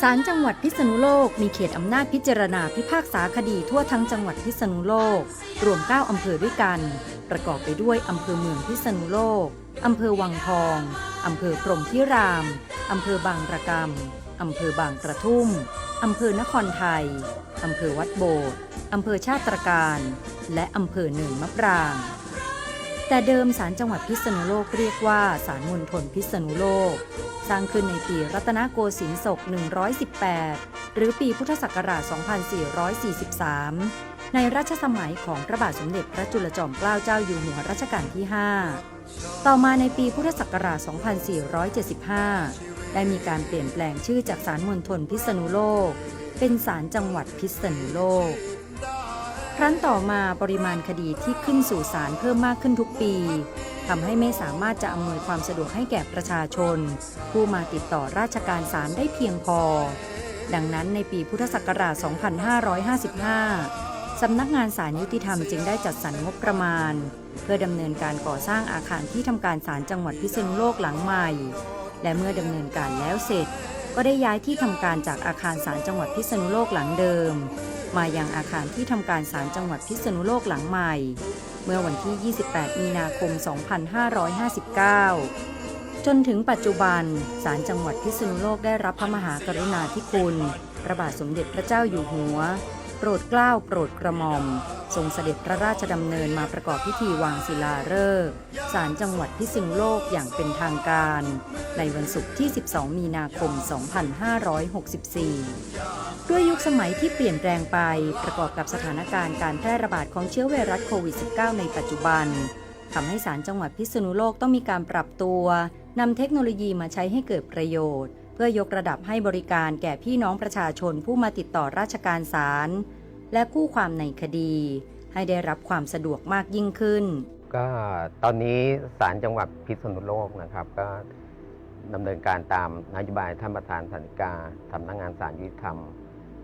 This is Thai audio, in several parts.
ศาลจังหวัดพิษณุโลกมีเขตอำนาจพิจารณาพิพากษาคดีทั่วทั้งจังหวัดพิษณุโลก รวม 9 อำเภอด้วยกัน ประกอบไปด้วยอำเภอเมืองพิษณุโลก อำเภอวังทอง อำเภอพรหมพิราม อำเภอบางระกำ อำเภอบางกระทุ่ม อำเภอนครไทย อำเภอวัดโบสถ์อำเภอชาติตรการ และอำเภอเนินมะปราง แต่เดิมศาลจังหวัดพิษณุโลกเรียกว่าศาลมณฑลพิษณุโลก สร้างขึ้นในปีรัตนโกสินทร์ศก 118 หรือปีพุทธศักราช 2443 ในรัชสมัยของพระบาทสมเด็จพระจุลจอมเกล้าเจ้าอยู่หัวรัชกาลที่ 5 ต่อมาในปีพุทธศักราช 2475 ได้มีการเปลี่ยนแปลงชื่อจากศาลมณฑลพิษณุโลก เป็นศาลจังหวัดพิษณุโลก ครั้นต่อมาปริมาณคดีที่ขึ้นสู่ศาลเพิ่มมากขึ้นทุกปีทำให้ไม่สามารถจะอำนวยความสะดวกให้แก่ประชาชน ผู้มาติดต่อราชการศาลได้เพียงพอ ดังนั้นในปีพุทธศักราช 2555 สำนักงานศาลยุติธรรมจึงได้จัดสรรงบประมาณ เพื่อดำเนินการก่อสร้างอาคารที่ทำการศาลจังหวัดพิษณุโลกหลังใหม่ และเมื่อดำเนินการแล้วเสร็จ ก็ได้ย้ายที่ทำการจากอาคารศาลจังหวัดพิษณุโลกหลังเดิม มายังอาคารที่ทำการศาลจังหวัดพิษณุโลกหลังใหม่ เมื่อวันที่ 28 มีนาคม 2559 จนถึงปัจจุบันศาลจังหวัดพิษณุโลกได้รับพระมหากรุณาธิคุณพระบาทสมเด็จพระเจ้าอยู่หัว โปรดเกล้าโปรดกระหม่อม ทรงเสด็จพระราชดำเนินมาประกอบพิธีวางศิลาฤกษ์ศาลจังหวัดพิษณุโลกอย่างเป็นทางการ ในวันศุกร์ที่ 12 มีนาคม 2564 ด้วยยุคสมัยที่เปลี่ยนแปลงไปประกอบกับสถานการณ์การแพร่ระบาดของเชื้อไวรัสโควิด -19 ในปัจจุบันทำให้ศาลจังหวัดพิษณุโลกต้องมีการปรับตัวนำเทคโนโลยีมาใช้ให้เกิดประโยชน์ เพื่อยกระดับให้บริการแก่พี่น้องประชาชนผู้มาติดต่อราชการศาล และคู่ความในคดี ให้ได้รับความสะดวกมากยิ่งขึ้น ก็ตอนนี้ศาลจังหวัดพิษณุโลกนะครับ ก็ดำเนินการตามนโยบายท่านประธานสันติกาสำนักงานศาลยุติธรรม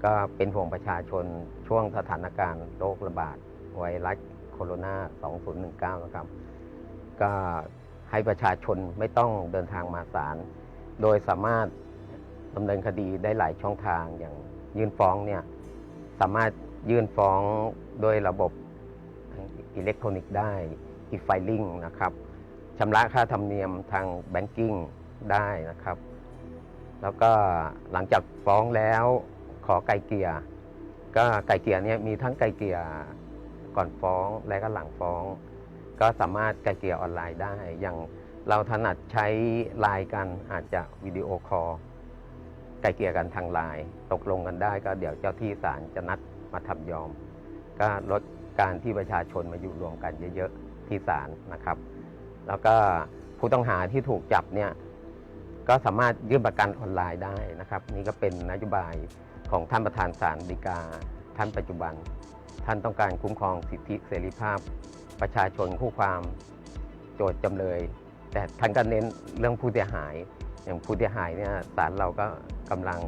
ก็เป็นห่วงประชาชนช่วงสถานการณ์โรคระบาดไวรัสโคโรนา 2019 นะครับ ก็ให้ประชาชนไม่ต้องเดินทางมาศาล โดยสามารถดำเนินคดีได้หลายช่องทางอย่างยื่นฟ้องเนี่ยสามารถ ยื่นฟ้องโดยระบบอิเล็กทรอนิกส์ได้อีไฟลิ่งนะครับชำระค่าธรรมเนียมทางแบงกิ้งได้นะครับ แล้วก็หลังจากฟ้องแล้วขอไกลเกลี่ยก็ไกลเกลี่ยเนี่ยมีทั้งไกลเกลี่ยก่อนฟ้องและก็หลังฟ้อง ก็สามารถไกลเกลี่ยออนไลน์ได้ อย่างเราถนัดใช้ไลน์กันอาจจะวิดีโอคอลไกลเกลี่ยกันทางไลน์ตกลงกันได้ก็เดี๋ยวเจ้าที่ศาลจะนัด มาทำยอม ก็ลดการที่ประชาชนมาอยู่รวมกันเยอะๆที่ศาลนะครับ แล้วก็ผู้ต้องหาที่ถูกจับเนี่ยก็สามารถยื่นประกันออนไลน์ได้นะครับ นี่ก็เป็นนโยบายของท่านประธานศาลฎีกาท่านปัจจุบัน ท่านต้องการคุ้มครองสิทธิเสรีภาพ ประชาชนคู่ความโจทย์จำเลย แต่ท่านก็เน้นเรื่องผู้เสียหาย อย่างผู้เสียหายเนี่ยศาลเราก็กำลัง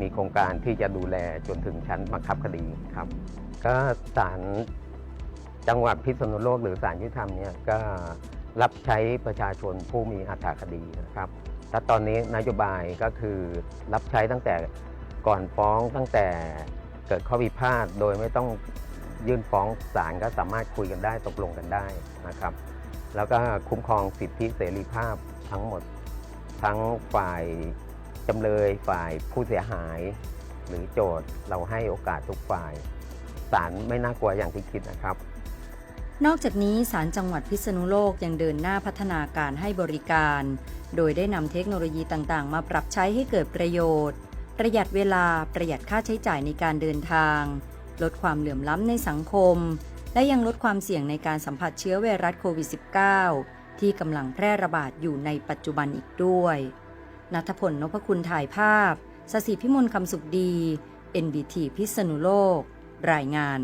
มีโครงการที่จะดูแลจนถึงชั้นบังคับคดีครับ ก็ศาลจังหวัดพิษณุโลกหรือศาลยุติธรรมเนี่ยก็รับใช้ประชาชนผู้มีอัตราคดีนะครับถ้าตอนนี้นโยบายก็คือรับใช้ตั้งแต่ก่อนฟ้องตั้งแต่เกิดข้อพิพาทโดยไม่ต้องยื่นฟ้องศาลก็สามารถคุยกันได้ตกลงกันได้นะครับ แล้วก็คุ้มครองสิทธิเสรีภาพทั้งหมด ทั้งฝ่ายจำเลยฝ่ายผู้เสียหาย หรือโจทย์เราให้โอกาสทุกฝ่ายศาลไม่น่ากลัวอย่างที่คิดนะครับ นอกจากนี้ศาลจังหวัดพิษณุโลกยังเดินหน้าพัฒนาการให้บริการ โดยได้นำเทคโนโลยีต่างๆ มาปรับใช้ให้เกิดประโยชน์ ประหยัดเวลาประหยัดค่าใช้จ่ายในการเดินทาง ลดความเหลื่อมล้ำในสังคม และยังลดความเสี่ยงในการสัมผัสเชื้อไวรัสโควิด -19 ที่กำลังแพร่ระบาดอยู่ในปัจจุบันอีกด้วย นัทพลนพคุณถ่ายภาพสศิพิมลคำสุขดี NBT พิษณุโลก รายงาน